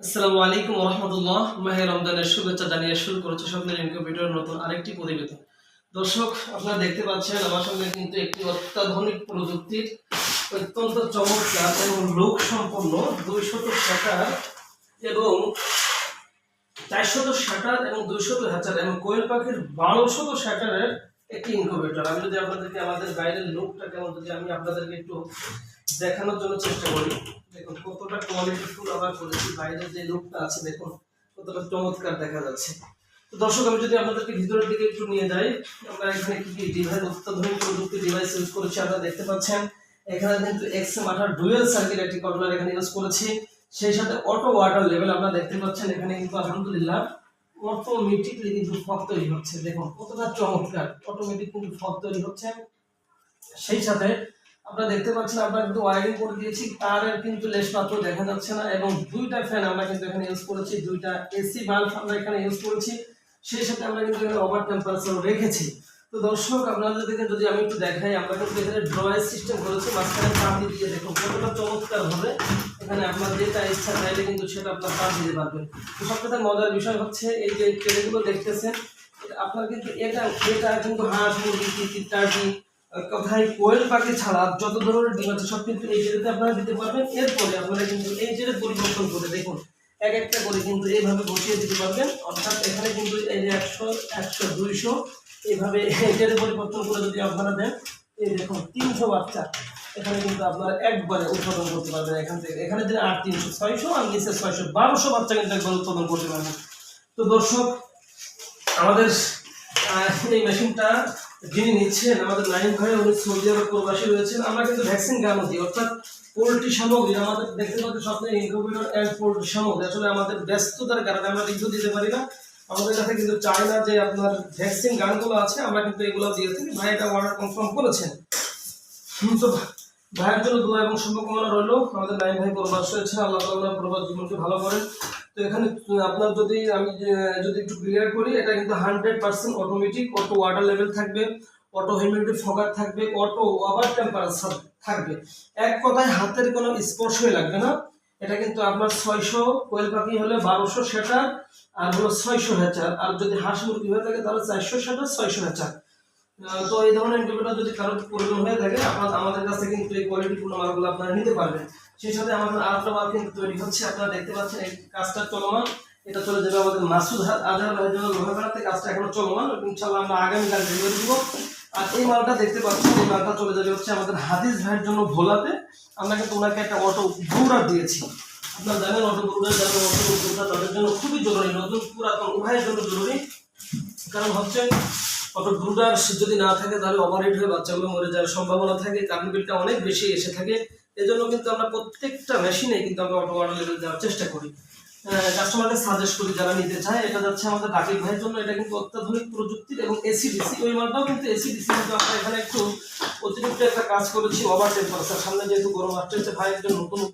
আসসালামু আলাইকুম রহমতুল্লাহ রমজানের শুভেচ্ছা জানিয়ে শুরু করেছে স্বপ্নের নতুন আরেকটি প্রতিবেদন। দর্শক, আপনারা দেখতে পাচ্ছেন, আমার সঙ্গে কিন্তু একটি অত্যাধুনিক প্রযুক্তির অত্যন্ত চমৎকার এবং লোক সম্পন্ন দুইশত শাটার এবং চারশত শাটার এবং দুইশত হ্যাচার এবং কোয়েল পাখির বারোশত শাটারের একটি ইনকিউবেটর আমি যদি আপনাদেরকে আমাদের বাইরের লোকটা কেমন, যদি আমি আপনাদেরকে একটু দেখানোর জন্য চেষ্টা করি, দেখুন কতটা কোয়ালিটি ফুল আমরা করেছি, বাইরের যে লুকটা আছে, দেখুন কতটা চমৎকার দেখা যাচ্ছে। তো দর্শক, আমি যদি আপনাদেরকে ভিতরের দিকে একটু নিয়ে যাই, আমরা এখানে কি কি ডিভাইস অত্যাধুনিক প্রযুক্তি ডিভাইস ইউজ করেছি আপনারা দেখতে পাচ্ছেন। এখানে কিন্তু এক্স এম আঠার ডুয়েল সার্কিট একটি কন্ট্রোলার এখানে ইউজ করেছি। সেই সাথে অটো ওয়াটার লেভেল আপনারা দেখতে পাচ্ছেন, এখানে কিন্তু আলহামদুলিল্লাহ অটোমেটিকলি কিন্তু ফগ তৈরি হচ্ছে। দেখুন, কতটা চমৎকার অটোমেটিক কিন্তু ফগ তৈরি হচ্ছে। সেই সাথে আপনারা দেখতে পাচ্ছেন, আমরা কিন্তু ওয়ারিং করে দিয়েছি, তারের কিন্তু লেস মাত্র দেখা যাচ্ছে না এবং দুইটা ফ্যান আমরা কিন্তু এখানে ইউজ করেছি, দুইটা এসি বাল্ব আমরা এখানে ইউজ করেছি। সেই সাথে আমরা কিন্তু এখানে ওভার টেম্পারেচার রেখেছি। তো দর্শক আপনাদেরকে যদি আমি একটু দেখাই, আমরা কিন্তু এখানে ড্রয়ার সিস্টেম করেছি, মাঝখানে চাবি দিয়ে দেখুন, কতটা চমৎকার হবে এখানে আপনার যেটা ইচ্ছা চাইলে কিন্তু সেটা আপনার পা দিতে পারবেন। তো সবথেকে মজার বিষয় হচ্ছে এই যে ট্রেগুলো দেখতেছেন, আপনার কিন্তু এটা এটা কিন্তু হাঁস, মুরগি তিতির টার্কি কথায় কোয়েল পাখি ছাড়া যত ধরনের ডিম আছে সব কিন্তু এই জেলেতে আপনারা দিতে পারবেন। এরপরে আপনারা কিন্তু এই জেলে পরিবর্তন করে দেখুন, এক একটা করে কিন্তু এইভাবে বসিয়ে দিতে পারবেন। অর্থাৎ এখানে কিন্তু এই যে একশো একশো, দুইশো, এইভাবে এই জেলে পরিবর্তন করে যদি আপনারা দেন, এই দেখুন, তিনশো বাচ্চা। এখানে কিন্তু আপনারা একবারে উৎপাদন করতে পারবেন এখান থেকে। এখানে দিলে আট তিনশো, ছয়শো, আর নিচে ছয়শো, বারোশো বাচ্চা কিন্তু একবার উৎপাদন করতে পারবেন। তো দর্শক, আমাদের এই মেশিনটা যিনি নিচ্ছেন, আমাদের নাইম ভাই, উনি সৌদি আরব প্রবাসী রয়েছেন। আমরা কিন্তু ভ্যাকসিন গানও দিই, অর্থাৎ পোলট্রি সামগ্রী। আমাদের দেখতে পাচ্ছি স্বপ্নের ইনকিউবেটর অ্যান্ড পোলট্রি সামগ্রী। আসলে আমাদের ব্যস্ততার কারণে আমরা রিভিউ দিতে পারি না। আমাদের কাছে কিন্তু চাই না যে আপনার ভ্যাকসিন গানগুলো আছে, আমরা কিন্তু এগুলো দিয়ে থাকি ভাই এটা অর্ডার কনফার্ম করেছেন? ভাইয়ের জন্য দোয়া এবং শুভকামনা রইল। আমাদের নাইম ভাই প্রবাস রয়েছে আল্লাহ তাআলা প্রবাস জীবনকে ভালো করেন। তো এখানে আপনার যদি আমি যদি একটু ক্লিয়ার করি, এটা কিন্তু hundred percent automatic auto water level থাকবে অটো হিউমিডিটি ফগার থাকবে অটো ওভার টেম্পারেচার থাকবে। এক কথায় হাতের কোনো স্পর্শই লাগবে না। এটা কিন্তু আপনার ছয়শো কোয়েল পাখি হলে বারোশো সেটা, আর হলো ছয়শো হ্যাচার আর যদি হাঁস মুরগি হয়ে থাকে, তাহলে চারশো সেটা, ছয়শো হ্যাচার তো এই ধরনের ইন্টারভিউটা যদি কারোর প্রয়োজন হয়ে থাকে, আপনার আমাদের কাছে কিন্তু এই কোয়ালিটিপূর্ণ মালগুলো আপনারা নিতে পারবেন। সেই সাথে আমাদের আরেকটা মাল কিন্তু তৈরি হচ্ছে, আপনারা দেখতে পাচ্ছেন এই কাজটা চলমান। এটা চলে যাবে আমাদের মাসুদ আজহার ভাইয়ের জন্য লোহাগাড়াতে কাজটা এখনও চলমান ইনশাল্লাহ আমরা আগামীকাল ডেলিভারি দিব। আর এই মালটা দেখতে পাচ্ছেন, এই মালটা চলে যাবে হচ্ছে আমাদের হাদিস ভাইয়ের জন্য ভোলাতে। আমরা কিন্তু ওনাকে একটা অটো ব্রুডার দিয়েছি। আপনারা জানেন অটো ব্রুডার যারা অটো ব্রুডার তাদের জন্য খুবই জরুরি, নতুন পুরাতন উভয়ের জন্য জরুরি। কারণ হচ্ছে অত ব্রুডার যদি না থাকে, তাহলে ওভারহিট হয়ে বাচ্চাগুলো মরে যাওয়ার সম্ভাবনা থাকে কারেন্ট বিলটা অনেক বেশি এসে থাকে। এজন্য কিন্তু আমরা প্রত্যেকটা মেশিনে কিন্তু আমরা অটো লেভেল দেওয়ার চেষ্টা করি। কাস্টমারকে সাজেস্ট করি যারা নিতে চায়। এটা যাচ্ছে আমাদের ডাকির ভাইয়ের জন্য। এটা কিন্তু অত্যাধুনিক প্রযুক্তির এবং এসিডিসি ওই মালটাও কিন্তু এসিডিসি কিন্তু আমরা এখানে একটু অতিরিক্ত একটা কাজ করেছি ওভার টেম্পারেচার সামনে যেহেতু গরম আসছে ভাই একজন নতুন